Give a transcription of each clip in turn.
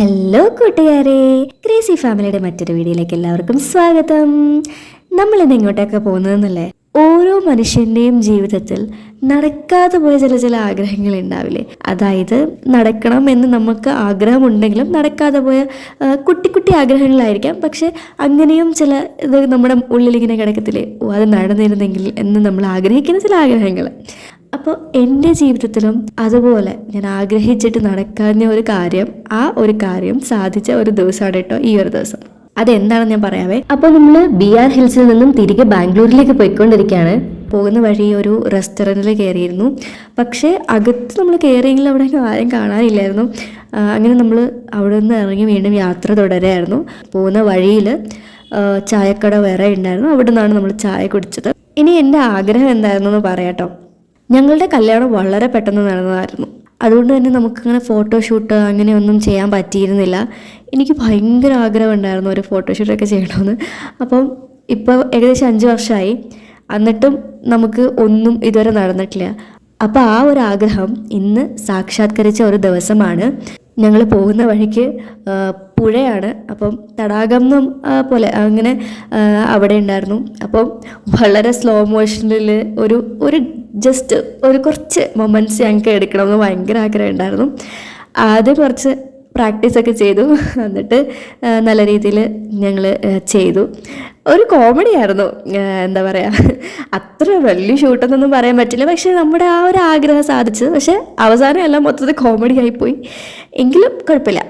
Hello കൂട്ടുകാരെ. Crazy ഫാമിലിയുടെ മറ്റൊരു വീഡിയോയിലേക്ക് എല്ലാവർക്കും സ്വാഗതം. നമ്മൾ ഇന്ന് എങ്ങോട്ടൊക്കെ പോകുന്നതെന്നല്ലേ? ഓരോ മനുഷ്യന്റെയും ജീവിതത്തിൽ നടക്കാതെ പോയ ചില ചില ആഗ്രഹങ്ങൾ ഉണ്ടാവില്ലേ? അതായത് നടക്കണം എന്ന് നമുക്ക് ആഗ്രഹമുണ്ടെങ്കിലും നടക്കാതെ പോയ കുട്ടി കുട്ടി ആഗ്രഹങ്ങളായിരിക്കാം. പക്ഷെ അങ്ങനെയും ചില ഇത് നമ്മുടെ ഉള്ളിൽ ഇങ്ങനെ കിടക്കത്തില്ലേ? ഓ അത് നടന്നിരുന്നെങ്കിൽ എന്ന് നമ്മൾ ആഗ്രഹിക്കുന്ന ചില ആഗ്രഹങ്ങൾ. അപ്പോൾ എന്റെ ജീവിതത്തിലും അതുപോലെ ഞാൻ ആഗ്രഹിച്ചിട്ട് നടക്കാവുന്ന ഒരു കാര്യം ആ ഒരു കാര്യം സാധിച്ച ഒരു ദിവസമാണ് കേട്ടോ ഈ ഒരു ദിവസം. അതെന്താണെന്ന് ഞാൻ പറയാവേ? അപ്പോൾ നമ്മൾ ബി ആർ ഹിൽസിൽ നിന്നും തിരികെ ബാംഗ്ലൂരിലേക്ക് പോയിക്കൊണ്ടിരിക്കുകയാണ് പോകുന്ന വഴി ഒരു റെസ്റ്റോറന്റിൽ കയറിയിരുന്നു. പക്ഷേ അകത്ത് നമ്മൾ കയറിയെങ്കിൽ അവിടെ ആരും കാണാനില്ലായിരുന്നു. അങ്ങനെ നമ്മൾ അവിടെ നിന്ന് ഇറങ്ങി വീണ്ടും യാത്ര തുടരായിരുന്നു. പോകുന്ന വഴിയിൽ ചായക്കട വേറെ ഉണ്ടായിരുന്നു. അവിടെ നിന്നാണ് നമ്മൾ ചായ കുടിച്ചത്. ഇനി എന്റെ ആഗ്രഹം എന്തായിരുന്നു എന്ന് പറയാട്ടോ ഞങ്ങളുടെ കല്യാണം വളരെ പെട്ടെന്ന് നടന്നതായിരുന്നു. അതുകൊണ്ട് തന്നെ നമുക്കങ്ങനെ ഫോട്ടോഷൂട്ട് അങ്ങനെയൊന്നും ചെയ്യാൻ പറ്റിയിരുന്നില്ല. എനിക്ക് ഭയങ്കര ആഗ്രഹമുണ്ടായിരുന്നു ഒരു ഫോട്ടോഷൂട്ടൊക്കെ ചെയ്യണമെന്ന്. അപ്പം ഇപ്പോൾ ഏകദേശം അഞ്ച് വർഷമായി എന്നിട്ടും നമുക്ക് ഒന്നും ഇതുവരെ നടന്നിട്ടില്ല. അപ്പോൾ ആ ഒരു ആഗ്രഹം ഇന്ന് സാക്ഷാത്കരിച്ച ഒരു ദിവസമാണ്. ഞങ്ങൾ പോകുന്ന വഴിക്ക് പുഴയാണ്. അപ്പം തടാകം പോലെ അങ്ങനെ അവിടെ ഉണ്ടായിരുന്നു. അപ്പം വളരെ സ്ലോ മോഷനിൽ ഒരു ഒരു ജസ്റ്റ് ഒരു കുറച്ച് മൊമെന്റ്സ് ഞങ്ങൾക്ക് എടുക്കണമെന്ന് ഭയങ്കര ആഗ്രഹം ഉണ്ടായിരുന്നു. ആദ്യം കുറച്ച് പ്രാക്ടീസ് ഒക്കെ ചെയ്തു. എന്നിട്ട് നല്ല രീതിയിൽ ഞങ്ങൾ ചെയ്തു. ഒരു കോമഡി ആയിരുന്നു എന്താ പറയുക അത്ര വലിയ ഷൂട്ടെന്നൊന്നും പറയാൻ പറ്റില്ല. പക്ഷേ നമ്മുടെ ആ ഒരു ആഗ്രഹം സാധിച്ചത് പക്ഷേ അവസാനം എല്ലാം മൊത്തത്തിൽ കോമഡി ആയിപ്പോയി. എങ്കിലും കുഴപ്പമില്ല.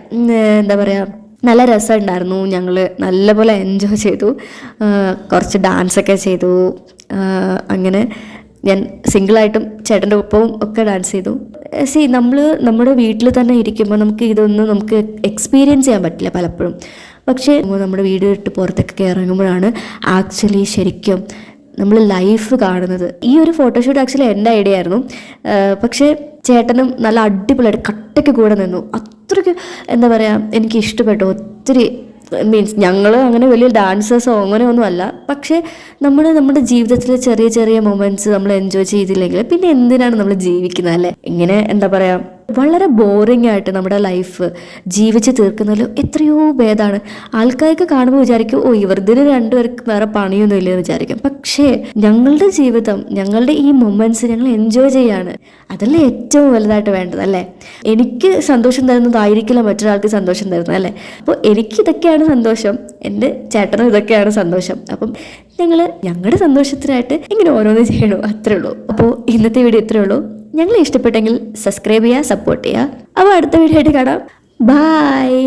എന്താ പറയുക നല്ല രസമുണ്ടായിരുന്നു ഞങ്ങൾ നല്ലപോലെ എൻജോയ് ചെയ്തു. കുറച്ച് ഡാൻസൊക്കെ ചെയ്തു. അങ്ങനെ ഞാൻ സിംഗിളായിട്ടും ചേട്ടന്റെ ഒപ്പവും ഒക്കെ ഡാൻസ് ചെയ്തു. സി നമ്മൾ നമ്മുടെ വീട്ടിൽ തന്നെ ഇരിക്കുമ്പോൾ നമുക്ക് ഇതൊന്നും നമുക്ക് എക്സ്പീരിയൻസ് ചെയ്യാൻ പറ്റില്ല പലപ്പോഴും. പക്ഷേ നമ്മുടെ വീട് വിട്ട് പുറത്തൊക്കെ ഇറങ്ങുമ്പോഴാണ് ആക്ച്വലി ശരിക്കും നമ്മൾ ലൈഫ് കാണുന്നത്. ഈ ഒരു ഫോട്ടോഷൂട്ട് ആക്ച്വലി എന്റെ ഐഡിയ ആയിരുന്നു. പക്ഷേ ചേട്ടനും നല്ല അടിപൊളിയായിട്ട് കട്ടയ്ക്ക് കൂടെ നിന്നു. അത്രയ്ക്ക് എന്താ പറയുക എനിക്ക് ഇഷ്ടപ്പെട്ടു ഒത്തിരി മീൻസ് ഞങ്ങൾ അങ്ങനെ വലിയ ഡാൻസേഴ്സോ അങ്ങനെയൊന്നും അല്ല. പക്ഷേ നമ്മൾ നമ്മുടെ ജീവിതത്തിലെ ചെറിയ ചെറിയ മൊമെന്റ്സ് നമ്മൾ എൻജോയ് ചെയ്തില്ലെങ്കിൽ പിന്നെ എന്തിനാണ് നമ്മൾ ജീവിക്കുന്നത് അല്ലേ? ഇങ്ങനെ എന്താ പറയുക വളരെ ബോറിംഗ് ആയിട്ട് നമ്മുടെ ലൈഫ് ജീവിച്ച് തീർക്കുന്നതിൽ എത്രയോ ഭേദമാണ് ആൾക്കാർക്ക് കാണുമ്പോൾ വിചാരിക്കും ഓ ഇവർദിന് രണ്ടുപേർക്ക് വേറെ പണിയൊന്നും ഇല്ലെന്ന് വിചാരിക്കും. പക്ഷേ ഞങ്ങളുടെ ജീവിതം ഞങ്ങളുടെ ഈ മൊമെന്റ്സ് ഞങ്ങൾ എൻജോയ് ചെയ്യാണ്. അതല്ലേ ഏറ്റവും വലുതായിട്ട് വേണ്ടത് അല്ലേ? എനിക്ക് സന്തോഷം തരുന്നതായിരിക്കില്ല മറ്റൊരാൾക്ക് സന്തോഷം തരുന്നത് അല്ലേ? അപ്പോൾ എനിക്ക് ഇതൊക്കെയാണ് സന്തോഷം. എന്റെ ചേട്ടനും ഇതൊക്കെയാണ് സന്തോഷം. അപ്പം ഞങ്ങൾ ഞങ്ങളുടെ സന്തോഷത്തിനായിട്ട് ഇങ്ങനെ ഓരോന്ന് ചെയ്യണു. അത്രേ ഉള്ളൂ. അപ്പോൾ ഇന്നത്തെ വീഡിയോ ഇത്രേ ഉള്ളൂ. ഞങ്ങളെ ഇഷ്ടപ്പെട്ടെങ്കിൽ സബ്സ്ക്രൈബ് ചെയ്യുക സപ്പോർട്ട് ചെയ്യുക അപ്പോൾ അടുത്ത വീഡിയോ ആയിട്ട് കാണാം. ബായ്